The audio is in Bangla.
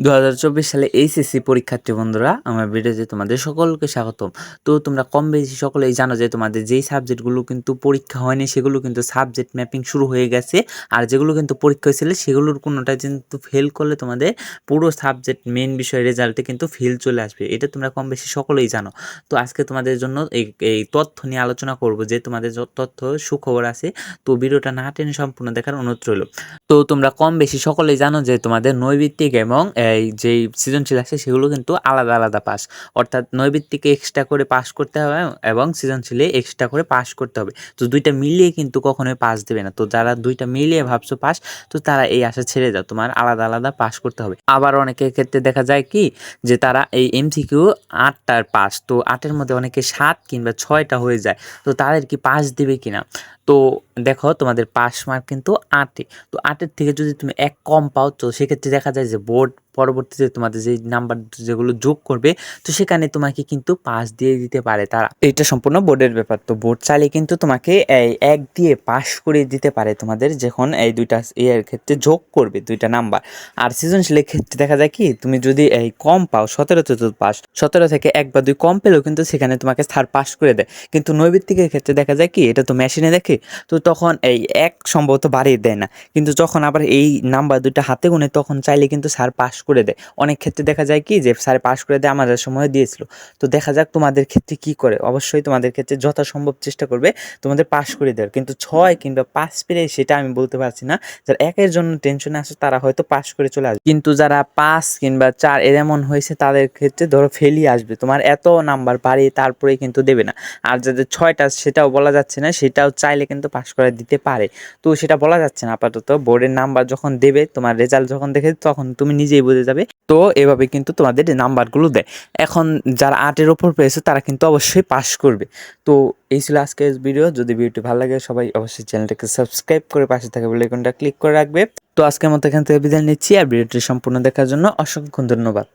দু হাজার চব্বিশ সালে এইচএসসি পরীক্ষার্থী বন্ধুরা, আমার ভিডিওতে তোমাদের সকলকে স্বাগতম। তো তোমরা কম বেশি সকলেই জানো যে তোমাদের যেই সাবজেক্টগুলো কিন্তু পরীক্ষা হয়নি, সেগুলো কিন্তু সাবজেক্ট ম্যাপিং শুরু হয়ে গেছে। আর যেগুলো কিন্তু পরীক্ষা হয়েছিল, সেগুলোর কোনোটা কিন্তু ফেল করলে তোমাদের পুরো সাবজেক্ট মেন বিষয় রেজাল্টে কিন্তু ফেল চলে আসবে। এটা তোমরা কম বেশি সকলেই জানো। তো আজকে তোমাদের জন্য এই এই তথ্য নিয়ে আলোচনা করব যে তোমাদের তথ্য সুখবর আছে। তো ভিডিওটা না টেনে সম্পূর্ণ দেখার অনুরোধ রইল। তো তোমরা কম বেশি সকলেই জানো যে তোমাদের নৈবিত্তিক এবং এই যেই সৃজনশীল আছে সেগুলো কিন্তু আলাদা আলাদা পাস। অর্থাৎ নৈবিত্তিকে এক্সট্রা করে পাস করতে হবে এবং সৃজনশীলে এক্সট্রা করে পাস করতে হবে। তো দুইটা মিলিয়ে কিন্তু কখনোই পাস দেবে না। তো যারা দুইটা মিলিয়ে ভাবছ পাস তো তারা এই আশা ছেড়ে দাও। তোমার আলাদা আলাদা পাস করতে হবে। আবার অনেকের ক্ষেত্রে দেখা যায় কি যে তারা এই এমসিকিউ আটটার পাস তো আটের মধ্যে অনেকে সাত কিংবা ছয়টা হয়ে যায়। তো তাদের কি পাস দেবে কিনা? তো দেখো তোমাদের পাস মার্ক কিন্তু আটে। তো আটের থেকে যদি তুমি এক কম পাও তো সেক্ষেত্রে দেখা যায় যে বোর্ড পরবর্তীতে তোমাদের যে নাম্বার যেগুলো যোগ করবে, তো সেখানে তোমাকে কিন্তু পাস দিয়ে দিতে পারে তারা। এটা সম্পূর্ণ বোর্ডের ব্যাপার। তো বোর্ড চাইলে কিন্তু তোমাকে এক দিয়ে পাস করে দিতে পারে তোমাদের যখন এই দুইটা এর ক্ষেত্রে যোগ করবে, দুইটা নাম্বার আর সৃজনশীলের ক্ষেত্রে দেখা যায় কি, তুমি যদি এই কম পাও সতেরোতে তো পাস সতেরো থেকে এক বা দুই কম পেলেও কিন্তু সেখানে তোমাকে স্থার পাস করে দেয়। কিন্তু নৈবিত্তিকের ক্ষেত্রে দেখা যায় কি, এটা তো মেশিনে দেখে, তো তখন এই এক সম্ভবত বাড়িয়ে দেয় না। কিন্তু যখন আবার এই নাম্বার দুইটা হাতে গুনে, তখন চাইলে কিন্তু স্যার পাস করে দেয়। অনেক ক্ষেত্রে দেখা যায় কি যে স্যার পাস করে দেয়, আমাদের সময় দিয়েছিল। তো দেখা যাক তোমাদের ক্ষেত্রে কি করে। অবশ্যই তোমাদের ক্ষেত্রে যথাসম্ভব চেষ্টা করবে তোমাদের পাস করে দেওয়ার। কিন্তু ছয় কিংবা পাস পেরে সেটা আমি বলতে পারছি না। যারা একের জন্য টেনশনে আসে তারা হয়তো পাস করে চলে আসবে। কিন্তু যারা পাস কিংবা চার এমন হয়েছে, তাদের ক্ষেত্রে ধরো ফেলই আসবে। তোমার এত নাম্বার বাড়িয়ে তারপরে কিন্তু দেবে না। আর যাদের ছয়টা সেটাও বলা যাচ্ছে না, সেটাও চাইলে কিন্তু পাস করে দিতে পারে। তো সেটা বলা যাচ্ছে না। আপাতত বোর্ডের নাম্বার যখন দেবে, তোমার রেজাল্ট যখন দেখে, তখন তুমি নিজেই বুঝে যাবে। তো এভাবে কিন্তু তোমাদের নাম্বারগুলো দেয়। এখন যারা আটের ওপর পেয়েছে, তারা কিন্তু অবশ্যই পাস করবে। তো এই ছিল আজকের ভিডিও। যদি ভিডিওটি ভালো লাগে, সবাই অবশ্যই চ্যানেলটাকে সাবস্ক্রাইব করে পাশে থাকে বলে এখানটা ক্লিক করে রাখবে। তো আজকের মতো এখান থেকে বিদায় নিচ্ছি, আর ভিডিওটি সম্পূর্ণ দেখার জন্য অসংখ্য ধন্যবাদ।